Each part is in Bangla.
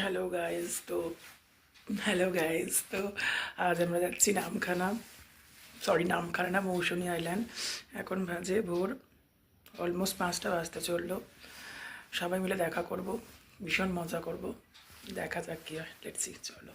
হ্যালো গাইজ তো হ্যালো গাইজ তো আজ আমরা যাচ্ছি নামখানা সরি নামখানা না মৌসুমী আইল্যান্ড এখন বাজে ভোর অলমোস্ট পাঁচটা বাজতে চলল। সবাই মিলে দেখা করব, ভীষণ মজা করব। দেখা যাক কী হয়। লেটসি চলো।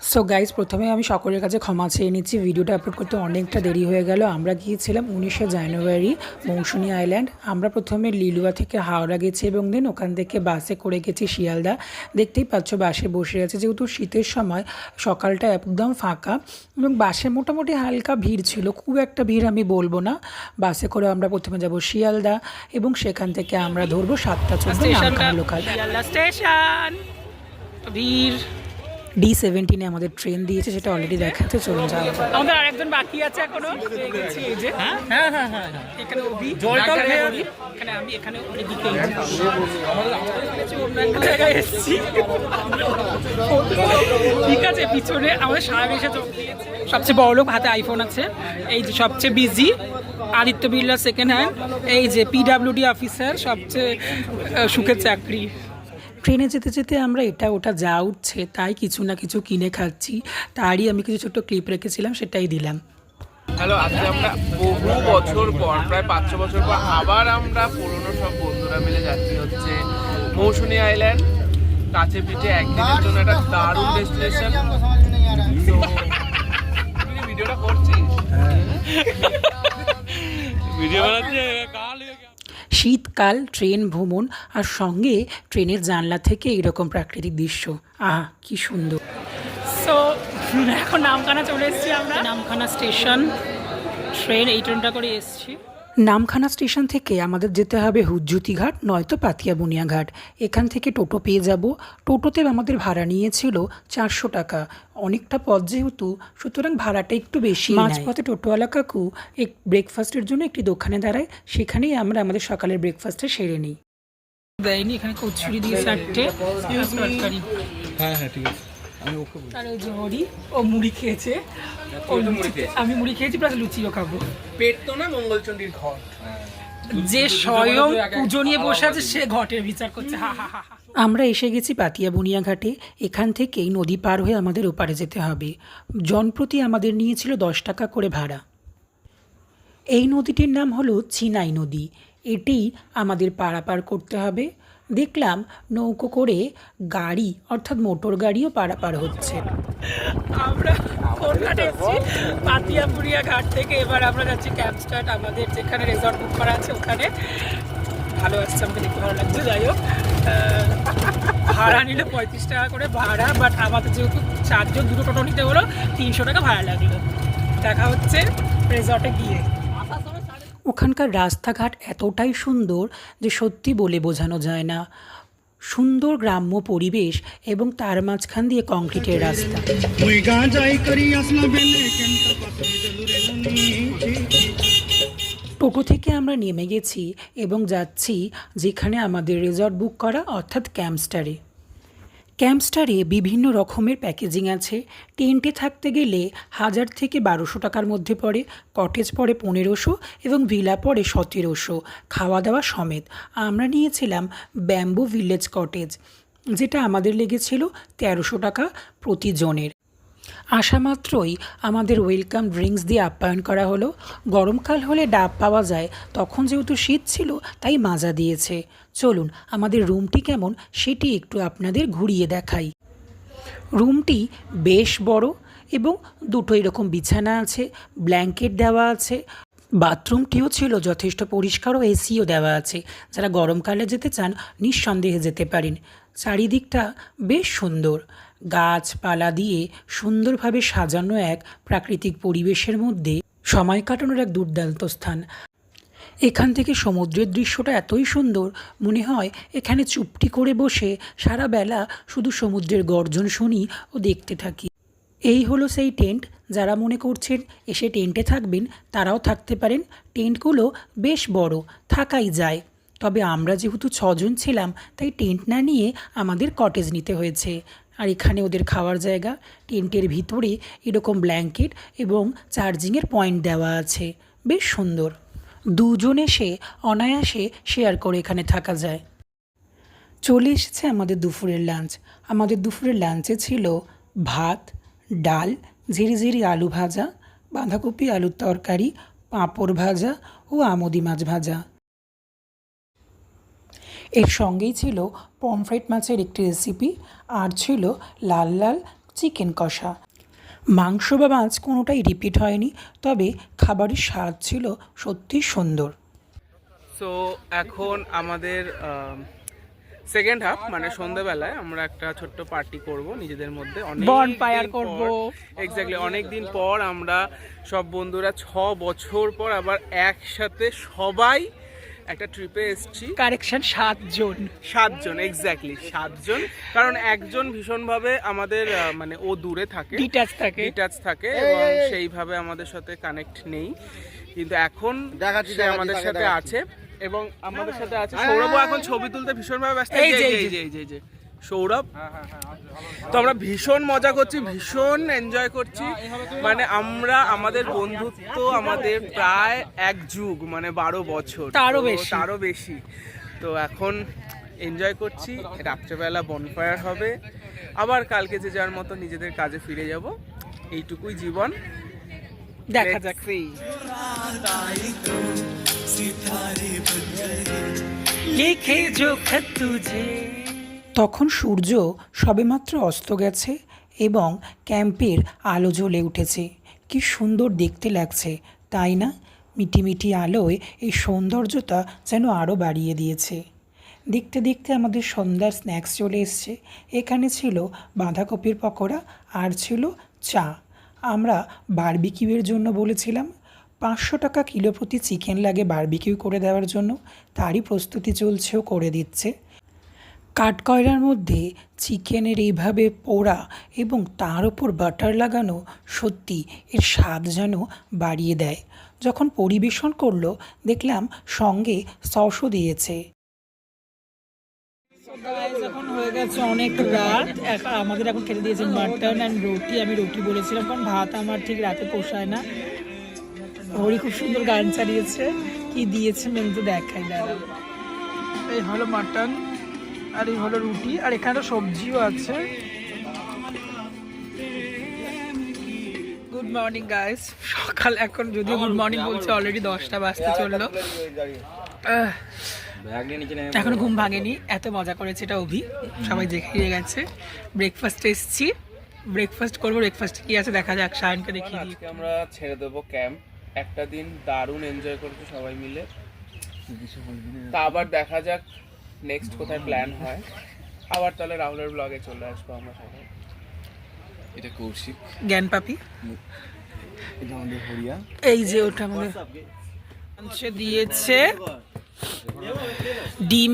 সো গাইজ প্রথমে আমি সকলের কাছে ক্ষমা চেয়ে নিচ্ছি। ভিডিওটা আপলোড করতে অনেকটা দেরি হয়ে গেল। আমরা গিয়েছিলাম উনিশে জানুয়ারি মৌসুমী আইল্যান্ড আমরা প্রথমে লিলুয়া থেকে হাওড়া গেছি এবং দেন ওখান থেকে বাসে করে গেছি শিয়ালদা। দেখতেই পাচ্ছ বাসে বসে আছে। যেহেতু শীতের সময় সকালটা একদম ফাঁকা এবং বাসে মোটামুটি হালকা ভিড় ছিল খুব একটা ভিড় আমি বলব না। বাসে করে আমরা প্রথমে যাব শিয়ালদা এবং সেখান থেকে আমরা ধরবো সাতটা চোদ্দ লোকাল স্টেশন ভিড়। ডি সেভেন্টিনে আমাদের ট্রেন দিয়েছে সেটা অলরেডি দেখাচ্ছে চলে যাওয়া। আমাদের আরেকজন বাকি আছে এখনও। এই যে। হ্যাঁ? হ্যাঁ হ্যাঁ এখানে অভি জলটা এখানে আমি এখানে এদিকে এই যে। অন্য একটা জায়গায় এসেছি ঠিক আছে পিছনে আমাদের সারা বেশে চোখ সবচেয়ে বড় লোক হাতে আইফোন আছে। এই যে সবচেয়ে busy Aditya Birla second hand এই যে পিডাব্লিউডি অফিসার সবচেয়ে সুখের চাকরি। ট্রেনে যেতে যেতে আমরা এটা ওটা যা উঠছে তাই কিছু না কিছু কিনে খাচ্ছি। তারই আমি কিছু ছোট্ট ক্লিপ রেখেছিলাম সেটাই দিলাম। হ্যালো আজকে আমরা বহু বছর পর প্রায় পাঁচ ছ বছর পর আবার আমরা পুরনো সব বন্ধুরা মিলে যাচ্ছি হচ্ছে মৌসুমী আইল্যান্ড। কাছে পিঠে একদিনের জন্য একটা দারুণ ডেস্টিনেশন ভিডিওটা করছিস? ভিডিও বানাচ্ছে কাল শীতকাল ট্রেন ভ্রমণ আর সঙ্গে ট্রেনের জানলা থেকে এরকম প্রাকৃতিক দৃশ্য। আহ কি সুন্দর। সো এখন নামখানা চলে এসেছি আমরা। নামখানা স্টেশন। ট্রেন এই ট্রেনটা করে এসেছি। নামখানা স্টেশন থেকে আমাদের যেতে হবে হুজ্জুতি ঘাট নয়তো পাতিয়া বুনিয়া ঘাট। এখান থেকে টোটো পেয়ে যাব। টোটোতে আমাদের ভাড়া নিয়েছিল চারশো টাকা। অনেকটা পথ যেহেতু সুতরাং ভাড়াটা একটু বেশি মাঝপথে টোটোওয়ালা কাকু এক ব্রেকফাস্টের জন্য একটি দোকানে দাঁড়ায়। সেখানেই আমরা আমাদের সকালের ব্রেকফাস্টটা সেরে নিই। দেয়নি এখানে কচুরি দিয়ে চারটে। হ্যাঁ হ্যাঁ ঠিক আছে। আমি ওকে বলি। আর ওই যে হরি ও মুড়ি খেয়েছে। ও আমি মুড়ি খেয়েছি প্লাস লুচিও খাব। পেট তো না মঙ্গলচণ্ডীর ঘর যে স্বয়ং পুজো নিয়ে বসে আছে সে ঘটের বিচার করছে। হা হা হা আমরা এসে গেছি পাতিয়া বুনিয়া ঘাটে। এখান থেকেই নদী পার হয়ে আমাদের ওপারে যেতে হবে। জনপ্রতি আমাদের নিয়েছিল দশ টাকা করে ভাড়া। এই নদীটির নাম হলো চিনাই নদী। এটি আমাদের পারাপার করতে হবে। দেখলাম নৌকো করে গাড়ি, অর্থাৎ মোটর গাড়িও পারাপার হচ্ছে। আমরা এসেছি পাতিয়াপুরিয়া ঘাট থেকে। এবার আমরা যাচ্ছি ক্যাম্প স্টার্ট আমাদের যেখানে রেজর্ট বুক করা আছে ওখানে। ভালো আসছে, আমাকে দেখতে ভালো লাগছে, যাই হোক। ভাড়া নিলে পঁয়ত্রিশ টাকা করে ভাড়া বাট আমাদের যেহেতু চারজন, দুটো টোটো নিতে হলো, তিনশো টাকা ভাড়া লাগল। দেখা হচ্ছে রেজর্টে গিয়ে। ওখানকার রাস্তাঘাট এতটাই সুন্দর যে সত্যি বলে বোঝানো যায় না। সুন্দর গ্রাম্য পরিবেশ এবং তার মাঝখান দিয়ে কংক্রিটের রাস্তা। টোটো থেকে আমরা নেমে গেছি এবং যাচ্ছি যেখানে আমাদের রিসর্ট বুক করা অর্থাৎ ক্যাম্পস্টারে। ক্যাম্পস্টারে বিভিন্ন রকমের প্যাকেজিং আছে। টেন্টে থাকতে গেলে হাজার থেকে বারোশো টাকার মধ্যে পড়ে, কটেজ পড়ে পনেরোশো এবং ভিলা পড়ে সতেরোশো, খাওয়া দাওয়া সমেত। আমরা নিয়েছিলাম ব্যাম্বু ভিলেজ কটেজ, যেটা আমাদের লেগেছিল তেরোশো টাকা প্রতি জনের আসা মাত্রই আমাদের ওয়েলকাম ড্রিঙ্কস দিয়ে আপ্যায়ন করা হলো। গরমকাল হলে ডাব পাওয়া যায়, তখন যেহেতু শীত ছিল, তাই মাজা দিয়েছে। চলুন, আমাদের রুমটি কেমন সেটি একটু আপনাদের ঘুরিয়ে দেখাই। রুমটি বেশ বড় এবং দুটো এরকম বিছানা আছে ব্ল্যাঙ্কেট দেওয়া আছে বাথরুমটিও ছিল যথেষ্ট পরিষ্কার ও এসিও দেওয়া আছে। যারা গরমকালে যেতে চান, নিঃসন্দেহে যেতে পারেন। চারিদিকটা বেশ সুন্দর। গাছপালা দিয়ে সুন্দরভাবে সাজানো এক প্রাকৃতিক পরিবেশের মধ্যে সময় কাটানোর এক দুর্দান্ত স্থান। এখান থেকে সমুদ্রের দৃশ্যটা এতই সুন্দর, মনে হয় এখানে চুপটি করে বসে সারা বেলা শুধু সমুদ্রের গর্জন শুনি ও দেখতে থাকি। এই হলো সেই টেন্ট, যারা মনে করছেন এসে টেন্টে থাকবেন, তারাও থাকতে পারেন। টেন্টগুলো বেশ বড়, থাকাই যায়। তবে আমরা যেহেতু ছজন ছিলাম, তাই টেন্ট না নিয়ে আমাদের কটেজ নিতে হয়েছে। আর এখানে ওদের খাওয়ার জায়গা, টেন্টের ভিতরে এরকম ব্ল্যাঙ্কেট এবং চার্জিংয়ের পয়েন্ট দেওয়া আছে। বেশ সুন্দর। দুজন এসে অনায়াসে শেয়ার করে এখানে থাকা যায়। চলে এসেছে আমাদের দুপুরের লাঞ্চ। আমাদের দুপুরের লাঞ্চে ছিল ভাত, ডাল ঝিরিঝিরি আলু ভাজা, বাঁধাকপি, আলুর তরকারি, পাঁপড় ভাজা ও আমদি মাছ ভাজা। এর সঙ্গেই ছিল পমফ্রেট মাছের একটি রেসিপি আর ছিল লাল লাল চিকেন কষা। মাংস বা মাছ কোনোটাই রিপিট হয়নি তবে খাবারের স্বাদ ছিল সত্যিই সুন্দর। সো এখন আমাদের সেকেন্ড হাফ মানে সন্ধ্যেবেলায় আমরা একটা ছোট্ট পার্টি করব নিজেদের মধ্যে। Bonfire করব। এক্স্যাক্টলি অনেক দিন পর আমরা সব বন্ধুরা ছ বছর পর আবার একসাথে সবাই একটা ট্রিপে এসেছি। কারেকশন সাতজন। সাতজন এক্স্যাক্টলি সাতজন। কারণ একজন ভীষণভাবে আমাদের মানে ও দূরে থাকে। ডিটাচ থাকে। ডিটাচ থাকে এবং সেইভাবে আমাদের সাথে কানেক্ট নেই। কিন্তু এখন দেখাচ্ছি, সে আমাদের সাথে আছে এবং আমাদের সাথে আছে সৌরভ। এখন ছবি তুলতে ভীষণভাবে ব্যস্ত। এই যে, এই এই যে, এই যে, এই যে, সৌরভ তো আমরা ভীষণ মজা করছি ভীষণ এনজয় করছি মানে আমরা আমাদের বন্ধুত্ব আমাদের প্রায় এক যুগ মানে বারো বছর তারও তো বেশি। তারও বেশি তো এখন এনজয় করছি রাত্রেবেলা বনফায়ার হবে আবার কালকে যে যার মতো নিজেদের কাজে ফিরে যাব এইটুকুই জীবন দেখা Let's যাক see. লিখে जो खत तुझे তখন সূর্য সবেমাত্র অস্ত গেছে এবং ক্যাম্পের আলো জ্বলে উঠেছে। কি সুন্দর দেখতে লাগছে, তাই না? মিটিমিটি আলোয় এই সৌন্দর্যতা যেন আরও বাড়িয়ে দিয়েছে। দেখতে দেখতে আমাদের সন্ধ্যার স্ন্যাক্স চলে এসছে। এখানে ছিল বাঁধাকপির পকোড়া আর ছিল চা। আমরা বারবিকিউয়ের জন্য বলেছিলাম, পাঁচশো টাকা কিলো প্রতি চিকেন লাগে বারবিকিউ করে দেওয়ার জন্য। তারই প্রস্তুতি চলছেও করে দিচ্ছে। কাঠকয়লার মধ্যে চিকেনের এইভাবে পোড়া এবং তার ওপর বাটার লাগানো সত্যি এর স্বাদ যেন বাড়িয়ে দেয়। যখন পরিবেশন করল, দেখলাম সঙ্গে সসও দিয়েছে। এখন হয়ে গেছে অনেক রাত আমাদের এখন খেতে দিয়েছে মাটন অ্যান্ড রুটি, আমি রুটি বলেছিলাম, কারণ ভাত আমার ঠিক রাতে পোষায় না। হরি খুব সুন্দর গান চালিয়েছে। কি দিয়েছে, মেনু তো দেখাই দাঁড়াও এই হলো মাটন। আর এই হলো রুটি আর এখানে তো সবজিও আছে। গুড মর্নিং গাইস সকাল এখন যদিও গুড মর্নিং বলছে অলরেডি দশটা বাজতে চলল। আহ, এখনও ঘুম ভাঙেনি এত মজা করেছে এটা অভি। সবাই দেখিয়ে গেছে। ব্রেকফাস্টে এসেছি। ব্রেকফাস্ট করব ব্রেকফাস্টে কি আছে দেখা যাক সায়নকে দেখিয়ে দিই আজকে আমরা ছেড়ে দেবো ক্যাম্প একটা দিন দারুণ এনজয় করছি সবাই মিলে। তা আবার দেখা যাক নেক্সট কোথায় প্ল্যান হয়? আবার তাহলে রাহুলের ব্লগে চলে আসব আমরা সবাই। এটা কৌশিক। জ্ঞান পাপি? এটা আমাদের হরিয়া। এই যে ওটা আমাদের লাঞ্চে দিয়েছে ডিম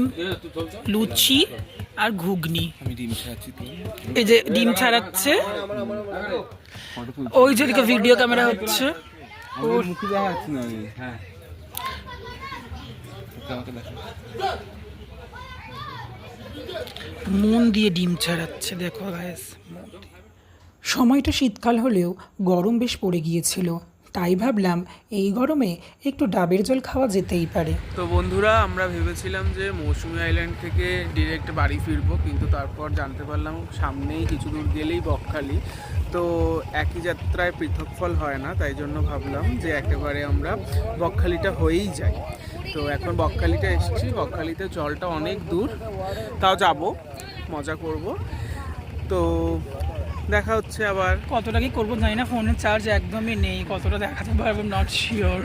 লুচি আর ঘুগনি। আমি ডিম খাচ্ছি এই যে ডিম ছাড়াচ্ছে। ওই যে ভিডিও ক্যামেরা হচ্ছে। ওর মুখে দেখা যাচ্ছে না আমি হ্যাঁ। ওকে আমাকে দেখো মন দিয়ে ডিম ছাড়াচ্ছে দেখো গাইস সময়টা শীতকাল হলেও গরম বেশ পড়ে গিয়েছিল। তাই ভাবলাম এই গরমে একটু ডাবের জল খাওয়া যেতেই পারে। তো বন্ধুরা আমরা ভেবেছিলাম যে মৌসুমী আইল্যান্ড থেকে ডিরেক্ট বাড়ি ফিরবো কিন্তু তারপর জানতে পারলাম সামনেই কিছু দূর গেলেই বকখালি। তো একই যাত্রায় পৃথক ফল হয় না তাই জন্য ভাবলাম যে একেবারে আমরা বকখালিটা হয়েই যাই। তো এখন বকখালিতে এসেছি। বকখালিতে জলটা অনেক দূর। তাও যাব। মজা করব। তো দেখা হচ্ছে আবার। কতটা কি করব জানি না ফোনের চার্জ একদমই নেই। কতটা দেখাতে পারব নট শিওর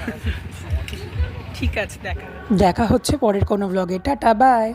ঠিক আছে দেখা। দেখা হচ্ছে পরের কোনো ব্লগে টাটা বাই